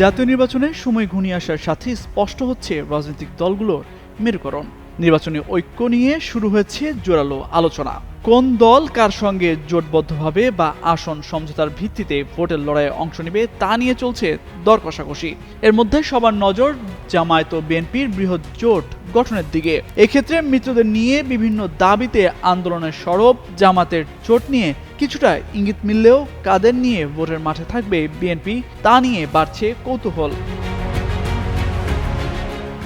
জাতীয় নির্বাচনে সময় ঘনিয়ে আসার সাথে স্পষ্ট হচ্ছে রাজনৈতিক দলগুলোর মেরুকরণ। নির্বাচনী ঐক্য নিয়ে শুরু হয়েছে জোরালো আলোচনা। কোন দল কার সঙ্গে জোটবদ্ধভাবে বা আসন সমঝোতার ভিত্তিতে ভোটের লড়াইয়ে অংশ নেবে তা নিয়ে চলছে দর কষাকষি এর মধ্যে সবার নজর জামায়াত ও বিএনপির বৃহৎ জোট গঠনের দিকে। এক্ষেত্রে মিত্রদের নিয়ে বিভিন্ন দাবিতে আন্দোলনের সরব, জামাতের জোট নিয়ে কিছুটা ইঙ্গিত মিললেও কাদের নিয়ে ভোটের মাঠে থাকবে বিএনপি, তা নিয়ে বাড়ছে কৌতূহল।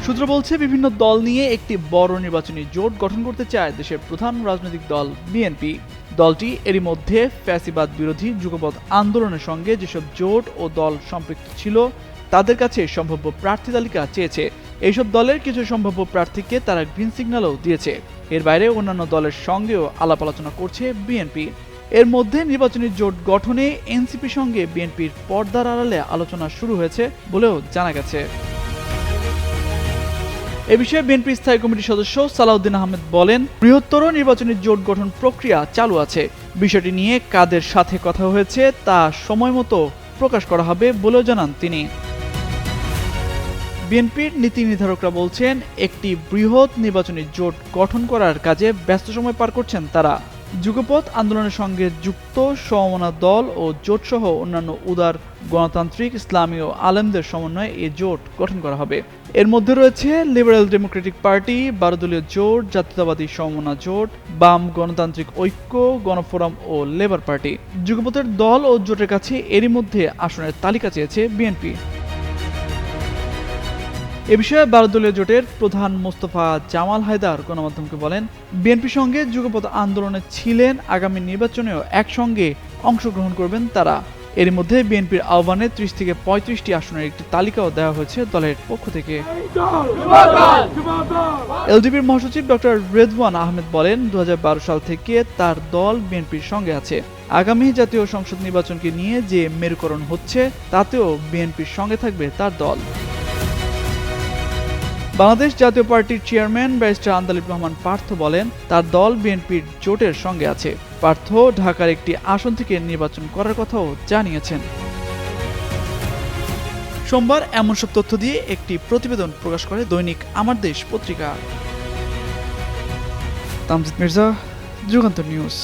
সূত্র বলছে, বিভিন্ন দল নিয়ে একটি বড় নির্বাচনী জোট গঠন করতে চায় দেশের প্রধান রাজনৈতিক দল বিএনপি। দলটি এরই মধ্যে ফ্যাসিবাদ বিরোধী যুগপৎ আন্দোলনের সঙ্গে যেসব জোট ও দল সম্পৃক্ত ছিল, তাদের কাছে সম্ভাব্য প্রার্থী তালিকা চেয়েছে। এইসব দলের কিছু সম্ভাব্য প্রার্থীকে তারা গ্রিন সিগন্যালও দিয়েছে। এর বাইরে অন্যান্য দলের সঙ্গেও আলাপ আলোচনা করছে বিএনপি। এর মধ্যে নির্বাচনী জোট গঠনে এনসিপির সঙ্গে বিএনপির পর্দার আড়ালে আলোচনা শুরু হয়েছে বলেও জানা গেছে। এ বিষয়ে বিএনপি স্থায়ী কমিটির সদস্য সালাউদ্দিন আহমেদ বলেন, বৃহত্তর নির্বাচনী জোট গঠন প্রক্রিয়া চালু আছে। বিষয়টি নিয়ে কাদের সাথে কথা হয়েছে তা সময় মতো প্রকাশ করা হবে বলেও জানান তিনি। বিএনপির নীতি নির্ধারকরা বলছেন, একটি বৃহৎ নির্বাচনী জোট গঠন করার কাজে ব্যস্ত সময় পার করছেন তারা। যুগপথ আন্দোলনের সঙ্গে যুক্ত সমমনা দল ও জোটসহ অন্যান্য উদার গণতান্ত্রিক, ইসলামী ও আলেমদের সমন্বয়ে এই জোট গঠন করা হবে। এর মধ্যে রয়েছে লিবারেল ডেমোক্রেটিক পার্টি, বারোদলীয় জোট, জাতীয়তাবাদী সমমনা জোট, বাম গণতান্ত্রিক ঐক্য, গণফোরাম ও লেবার পার্টি। যুগপথের দল ও জোটের কাছে এরই মধ্যে আসনের তালিকা চেয়েছে বিএনপি। এ বিষয়ে বারোদলীয় জোটের প্রধান মোস্তফা জামাল হায়দার গণমাধ্যমকে বলেন বিএনপির সঙ্গে যুগপথ আন্দোলনে ছিলেন, আগামী নির্বাচনেও একসঙ্গে অংশগ্রহণ করবেন তারা। এর মধ্যে বিএনপির আহ্বানে ত্রিশ থেকে পঁয়ত্রিশটি আসনের একটি তালিকাও দেওয়া হয়েছে দলের পক্ষ থেকে। এলডিপির মহাসচিব ডক্টর রেদওয়ান আহমেদ বলেন দু হাজার বারো সাল থেকে তার দল বিএনপির সঙ্গে আছে। আগামী জাতীয় সংসদ নির্বাচনকে নিয়ে যে মেরুকরণ হচ্ছে, তাতেও বিএনপির সঙ্গে থাকবে তার দল। বাংলাদেশ জাতীয় পার্টির চেয়ারম্যান ব্যারিস্টার আন্দালিব রহমান পার্থ বলেন, তার দল বিএনপির জোটের সঙ্গে আছে। পার্থ ঢাকার একটি আসন থেকে নির্বাচন করার কথাও জানিয়েছেন। সোমবার এমন সব তথ্য দিয়ে একটি প্রতিবেদন প্রকাশ করে দৈনিক আমার দেশ পত্রিকা। তামজিদ মির্জা, যুগান্তর নিউজ।